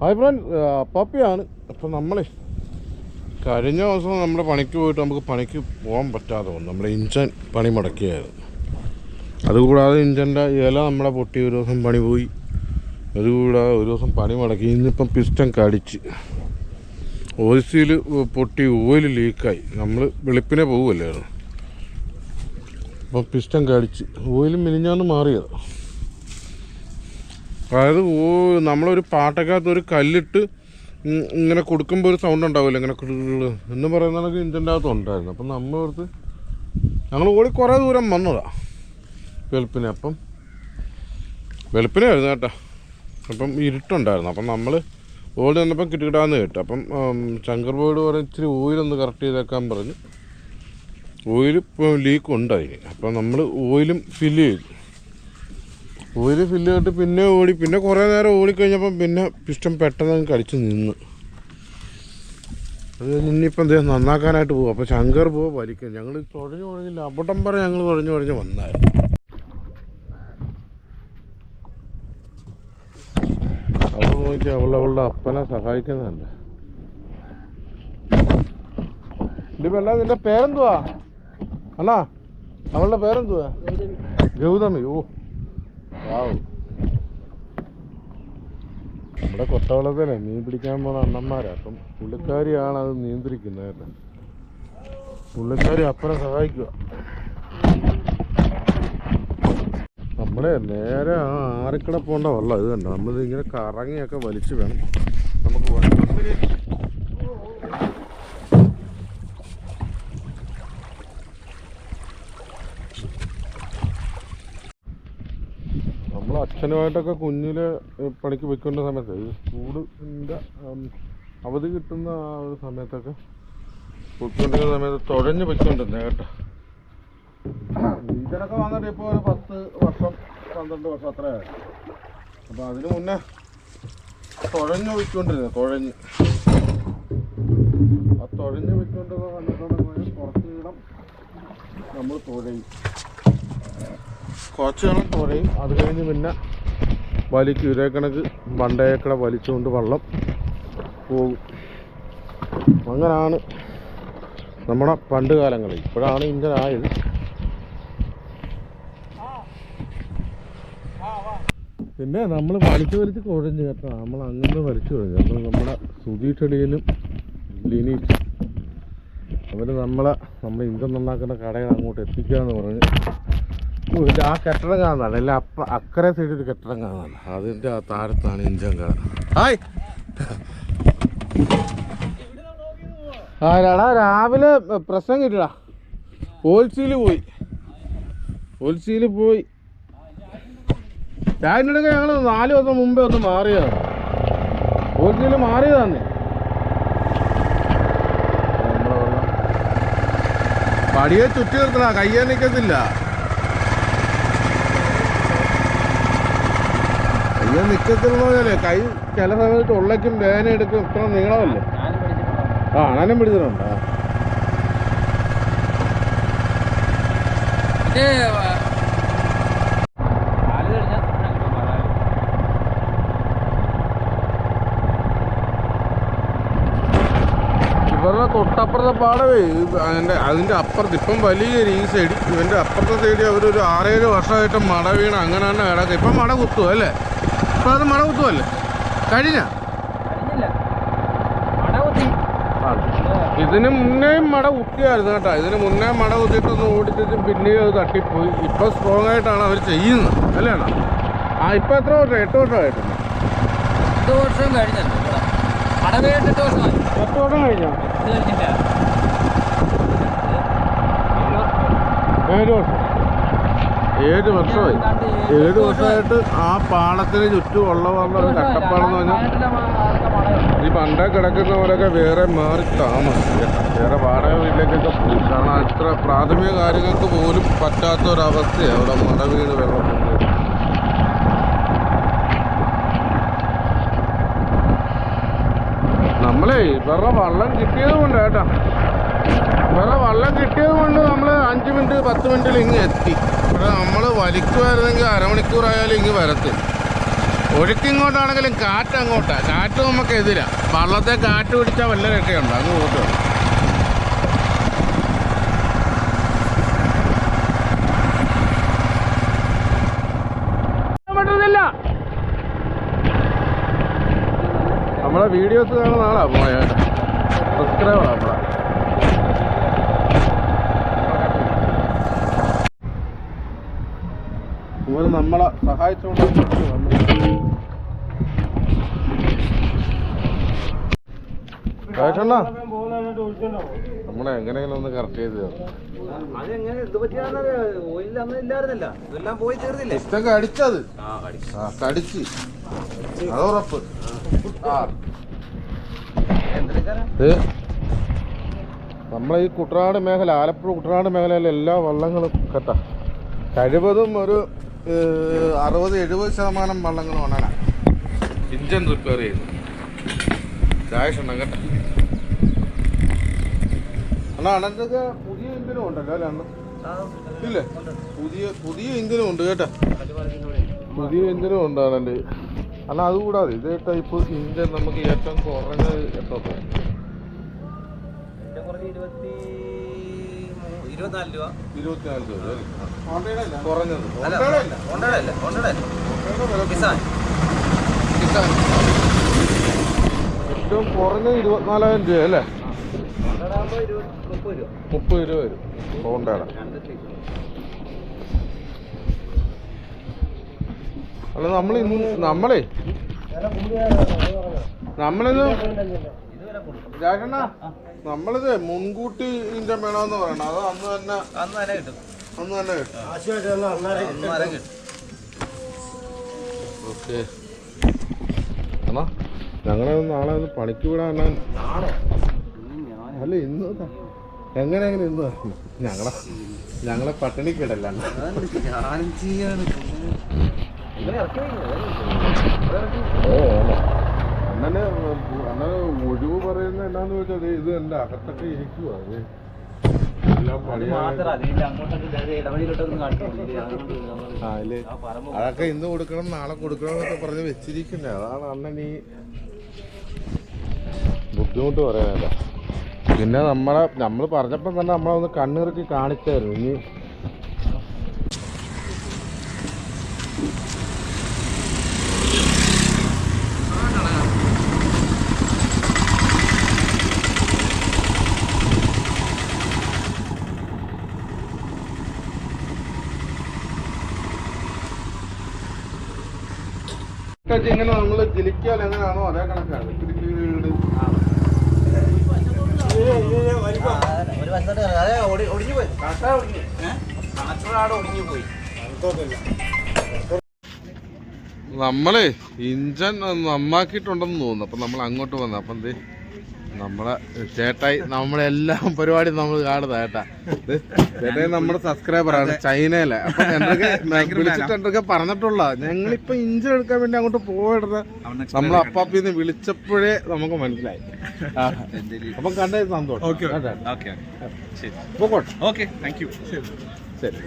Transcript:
Hi front പപ്പിയാണ്. അപ്പം നമ്മളെ കഴിഞ്ഞ ദിവസം നമ്മുടെ പണിക്ക് പോയിട്ട് നമുക്ക് പണിക്ക് പോകാൻ പറ്റാതെ വന്നു. നമ്മുടെ ഇഞ്ചൻ പണി മുടക്കിയായിരുന്നു. അതുകൂടാതെ ഇഞ്ചന്റെ ഇല നമ്മളെ പൊട്ടി ഒരു ദിവസം പണി പോയി. അതുകൂടാതെ ഒരു ദിവസം പണി മുടക്കി. ഇന്നിപ്പം പിസ്റ്റൻ കടിച്ച്. ഓസിയിൽ പൊട്ടി ഓയിൽ ലീക്കായി. നമ്മൾ വെളുപ്പിനെ പോകുമല്ലായിരുന്നു അപ്പം പിസ്റ്റൻ കടിച്ച്. ഓയിൽ മിനിഞ്ഞാന്ന് മാറിയത്. അതായത് ഓ നമ്മളൊരു പാട്ടക്കകത്ത് ഒരു കല്ലിട്ട് ഇങ്ങനെ കൊടുക്കുമ്പോൾ ഒരു സൗണ്ട് ഉണ്ടാവില്ല ഇങ്ങനെ എന്ന് പറയുന്ന കണക്ക് അകത്ത് ഉണ്ടായിരുന്നു. അപ്പം നമ്മൾ ഓർത്ത് ഞങ്ങൾ ഓടി കുറേ ദൂരം വന്നതാ. വെളുപ്പിനെ. അപ്പം വെളുപ്പിനെ ആയിരുന്നു കേട്ടോ. അപ്പം ഇരുട്ടുണ്ടായിരുന്നു. അപ്പം നമ്മൾ ഓടി വന്നപ്പം കിട്ടിക്കിട്ടാന്ന് കേട്ടു. അപ്പം ശങ്കർ ബോയ്ഡ് പറഞ്ഞ് ഇച്ചിരി ഓയിലൊന്ന് കറക്റ്റ് ചെയ്തേക്കാൻ പറഞ്ഞ്. ഓയിൽ ലീക്ക് ഉണ്ട് അതിന് അപ്പം നമ്മൾ ഓയിലും ഫില്ല് ചെയ്തു. ഓയിൽ ഫില്ല് ചെയ്തിട്ട് പിന്നെ ഓടി പിന്നെ കുറേ നേരം ഓടിക്കഴിഞ്ഞപ്പം പിന്നെ പിഷ്ടം പെട്ടെന്ന് അങ്ങ് കടിച്ച് നിന്ന്. അത് ഇനിയിപ്പം എന്തേ നന്നാക്കാനായിട്ട് പോകും അപ്പോൾ ശങ്കർ പോകും വലിക്കും ഞങ്ങൾ തുഴഞ്ഞു കുഴഞ്ഞില്ല അബട്ടം പറ ഞങ്ങൾ തുഴഞ്ഞു കുഴഞ്ഞ് വന്നായിരുന്നു. അവൾ നോക്കി അവൾ അവളുടെ അപ്പനെ സഹായിക്കുന്നതല്ല ഇതിപ്പല്ല നിന്റെ പേരെന്തുവാ? അണ്ണാ അവളുടെ പേരെന്തുവാ? ഗൗതമി. ഓ. നമ്മുടെ കൊട്ടവളത്തിലെ മീൻ പിടിക്കാൻ പോണ അണ്ണന്മാരാ. അപ്പം പുള്ളിക്കാരിയാണ് അത് നിയന്ത്രിക്കുന്നത് പുള്ളിക്കാരി അപ്പനെ സഹായിക്കുക. നമ്മളെ നേരെ ആ ആറിക്കട പോകേണ്ട വെള്ളം ഇത് കണ്ടോ? നമ്മളിത് ഇങ്ങനെ കറങ്ങിയൊക്കെ വലിച്ചു വേണം. നമുക്ക് പോകാൻ നമ്മൾ അച്ഛനുമായിട്ടൊക്കെ കുഞ്ഞിൽ പണിക്ക് പോയിക്കൊണ്ട സമയത്ത് ഈ സ്കൂളിന്റെ അവധി കിട്ടുന്ന ആ ഒരു സമയത്തൊക്കെ പോയിക്കൊണ്ടിരുന്ന സമയത്ത് തുഴഞ്ഞ് പോയിക്കൊണ്ടിരുന്നേ കേട്ടോ. ഇതിനൊക്കെ വന്നിട്ട് ഇപ്പോൾ ഒരു പത്ത് വർഷം പന്ത്രണ്ട് വർഷം അത്രയായി അപ്പോൾ അതിന് മുന്നേ തുഴഞ്ഞ് പോയിക്കൊണ്ടിരുന്നത് തുഴഞ്ഞ്. ആ തുഴഞ്ഞ് പോയിക്കൊണ്ടിരുന്ന സമയത്തോടെ പോയി ഇടം നമ്മൾ തുഴയും. കുറച്ച് നാൾ തുഴയും. അത് കഴിഞ്ഞ് പിന്നെ വലിക്കും ഇതേ കണക്ക് ബണ്ടേക്കട വലിച്ചുകൊണ്ട് വള്ളം പോകും അങ്ങനാണ് നമ്മുടെ പണ്ട് കാലങ്ങളിൽ ഇപ്പോഴാണ് ഇങ്ങനെ ആയത് പിന്നെ നമ്മൾ വലിച്ചു വലിച്ച് കുഴഞ്ഞു കേട്ടോ. നമ്മൾ അങ്ങനെ വലിച്ചു കുഴഞ്ഞു. അപ്പം നമ്മുടെ സുധീഷടിയനും ലിനീറ്റ് അവർ നമ്മളെ നമ്മൾ ഇഞ്ചം നന്നാക്കുന്ന കടയിൽ അങ്ങോട്ട് എത്തിക്കുക എന്ന് പറഞ്ഞ് ആ കെട്ടിടം കാണുന്നതാണ് അല്ല അപ്പ അക്കരെ സൈഡിൽ ഒരു കെട്ടിടം കാണുന്നതാണ് അതിന്റെ ആ താഴത്താണ് ഇഞ്ചൻ ഹായ്. ആരാടാ രാവിലെ പ്രശ്നം കിട്ടിടാ ഹോൾസീൽ പോയി. ഹോൾസീൽ പോയി. ചായന്റെ ഞങ്ങൾ നാല് ദിവസം മുമ്പേ ഒന്ന് മാറിയതാണ്. ഹോൾസീൽ മാറിയതാന്ന്. പടിയെ ചുറ്റി നിർത്തണ കയ്യെ നിൽക്കത്തില്ല കയ്യെ നിക്കത്തില്ലെന്ന് പറഞ്ഞാലേ കൈ ചില സമയത്ത് ഉള്ളേക്കും വേന എടുക്കും. ഇത്ര നീളമല്ലേ? ആ അണനും പിടിച്ചിട്ടുണ്ട്. ഇത് ഇവരുടെ തൊട്ടപ്പുറത്തെ പാടവേ ഇത് അതിന്റെ അതിന്റെ അപ്പുറത്ത് ഇപ്പം വലിയ ഈ സൈഡ് ഇവന്റെ അപ്പുറത്തെ സൈഡിൽ അവരൊരു ആറേഴ് വർഷമായിട്ട് മട വീണ് തന്നെ കിടക്കുക ഇപ്പം മട കുത്തും അല്ലേ? ഇപ്പം അത് മട കുത്തുമല്ലേ കഴിഞ്ഞ? ഇതിന് മുന്നേയും മട കുത്തിയായിരുന്നു കേട്ടോ. ഇതിന് മുന്നേ മട കുത്തിയിട്ടൊന്ന് ഓടിച്ചിട്ട് പിന്നെയും അത് തട്ടിപ്പോയി. ഇപ്പൊ സ്ട്രോങ് ആയിട്ടാണ് അവർ ചെയ്യുന്നത്. അല്ലേ? ആ ഇപ്പം എത്ര വർഷം? എട്ട് വർഷമായിട്ടുണ്ട് എട്ട് വർഷം കഴിഞ്ഞല്ലോ. എട്ട് വർഷമായി എട്ട് വർഷം കഴിഞ്ഞോ? ഇത് കഴിഞ്ഞില്ല. ഏഴ് വർഷം. ഏഴ് വർഷമായി. ഏഴ് വർഷമായിട്ട് ആ പാളത്തിന് ചുറ്റും ഉള്ള ഒരു കട്ടപ്പാടം എന്ന് പറഞ്ഞാൽ ഈ പണ്ടേ കിടക്കുന്നവരൊക്കെ വേറെ മാറി താമസിക്കുക. വേറെ വാടക വീട്ടിലേക്കൊക്കെ പോകും കാരണം അത്ര പ്രാഥമിക കാര്യങ്ങൾക്ക് പോലും പറ്റാത്ത ഒരവസ്ഥയാണ് അവിടെ മഴ വീട് വെള്ളം. നമ്മളേ ഇവരുടെ വള്ളം കിട്ടിയത് കൊണ്ട് കേട്ടോ. ഇവരുടെ വള്ളം കിട്ടിയത് കൊണ്ട് നമ്മൾ അഞ്ച് മിനിറ്റ് പത്ത് മിനിറ്റിൽ ഇങ്ങ് എത്തി. ഇവിടെ നമ്മൾ വലിക്കുമായിരുന്നെങ്കിൽ അരമണിക്കൂറായാലും ഇങ്ങ് വരത്തില്ല. ഒഴുക്കിങ്ങോട്ടാണെങ്കിലും കാറ്റ് അങ്ങോട്ടാണ് കാറ്റ് നമുക്ക് എതിരാ. വള്ളത്തെ കാറ്റ് പിടിച്ചാൽ വല്ല രക്ഷയുണ്ട്? അങ്ങ് പോകട്ടെ പറ്റുന്നില്ല. നമ്മളെ വീഡിയോസ് കാണുന്ന ആളാ പോയ സബ്സ്ക്രൈബറാ നമ്മളെ ഇവർ നമ്മളെ സഹായിച്ചുകൊണ്ട് നമ്മളെ എങ്ങനെയെങ്കിലും ഒന്ന് കറക്റ്റ് ചെയ്ത് ഇഷ്ടം കടിച്ചത് ആ കടിച്ചു. അത് ഉറപ്പ്. നമ്മളെ ഈ കുട്ടനാട് മേഖല ആലപ്പുഴ കുട്ടനാട് മേഖലയിലെ എല്ലാ വള്ളങ്ങളും കേട്ടാ. കഴിവതും ഒരു അറുപത് എഴുപത് ശതമാനം വള്ളങ്ങൾ ഉണ്ടാ ഇഞ്ചൻ റിപ്പയർ ചെയ്തു കേട്ടോ. അണ്ണാ അണ്ണന്റെ പുതിയ ഇഞ്ചിനും ഉണ്ടല്ലോ അല്ലേ അണ്ണ? ഇല്ലേ? പുതിയ പുതിയ ഇഞ്ചിനും ഉണ്ട് കേട്ടോ. പുതിയ ഇഞ്ചിനും ഉണ്ട് അണ്ണന്റെ അണ്ണാ അതുകൂടാതെ ഇതേ ടൈപ്പ് ഇഞ്ചൻ നമുക്ക് ഏറ്റവും കുറഞ്ഞത് എത്ര മൂ- ഇരുപത്തിനാല് രൂപ. ഇരുപത്തിനാല് രൂപ കുറഞ്ഞത്. ഹോണ്ടയുടെ. ഹോണ്ടയുടെ കിസാൻ കിസാൻ. ഏറ്റവും കുറഞ്ഞത് ഇരുപത്തിനാലായിരം രൂപ അല്ലേ? മുപ്പത് രൂപ. വരും. ഹോണ്ടയുടെ. അല്ല നമ്മൾ ഇന്ന് നമ്മളേ കൊടുക്കും രാജണ്ണ നമ്മളിത് മുൻകൂട്ടി ഇഞ്ചൻ വേണമെന്ന് പറയണം. അത് അന്ന് തന്നെ അന്ന് തന്നെ കിട്ടും. അന്ന് തന്നെ കിട്ടും. ഓക്കെ. എന്നാ ഞങ്ങളെ നാളെ ഒന്ന് പണിക്ക് വിടാൻ അല്ല ഇന്ന് എങ്ങനെയെങ്കിലും എങ്ങനെ എങ്ങനെ ഇന്ന് ഞങ്ങളെ ഞങ്ങളെ പട്ടിണി കിടല്ല. ഞാനും ചെയ്യാണ് ഓ. അണ്ണന് അണ്ണന് ഒഴിവ് പറയുന്ന എന്നാന്ന് വെച്ചാൽ ഇത് എന്റെ അകത്തൊക്കെ ഇരിക്കുക അതൊക്കെ ഇന്ന് കൊടുക്കണം നാളെ കൊടുക്കണം എന്നൊക്കെ പറഞ്ഞ് വെച്ചിരിക്കുന്നേ. അതാണ് അണ്ണൻ ഈ ബുദ്ധിമുട്ട് പറയാനല്ല. പിന്നെ നമ്മളെ നമ്മൾ പറഞ്ഞപ്പം തന്നെ നമ്മളൊന്ന് കണ്ണിറക്കി കാണിച്ചായിരുന്നു ഇനി ഇങ്ങനെ നമ്മൾ ജലിക്കാൽ എങ്ങനെയാണോ അതേ കണക്കാണ് ഒടിഞ്ഞു പോയി. ഒടിഞ്ഞു. പോയി. നമ്മളെ ഇഞ്ചൻ നന്നാക്കിയിട്ടുണ്ടെന്ന് തോന്നുന്നു. അപ്പം നമ്മൾ അങ്ങോട്ട് വന്നു അപ്പം എന്തേ? നമ്മളെ ചേട്ടായി നമ്മളെ എല്ലാ പരിപാടിയും നമ്മൾ കാണുന്ന ചേട്ടാ. ചേട്ടായി നമ്മുടെ സബ്സ്ക്രൈബറാണ് ചൈനയിലെ. അപ്പൊ വിളിച്ചിട്ട് എന്തൊക്കെ പറഞ്ഞിട്ടുള്ള ഞങ്ങളിപ്പോ ഇഞ്ചി എടുക്കാൻ വേണ്ടി അങ്ങോട്ട് പോയിടുന്ന നമ്മളെ അപ്പാപ്പിന്ന് വിളിച്ചപ്പോഴേ നമുക്ക് മനസ്സിലായി. അപ്പൊ കണ്ടത് സന്തോഷം. Okay okay. ശരി. ഓക്കെ താങ്ക് യു ശരി.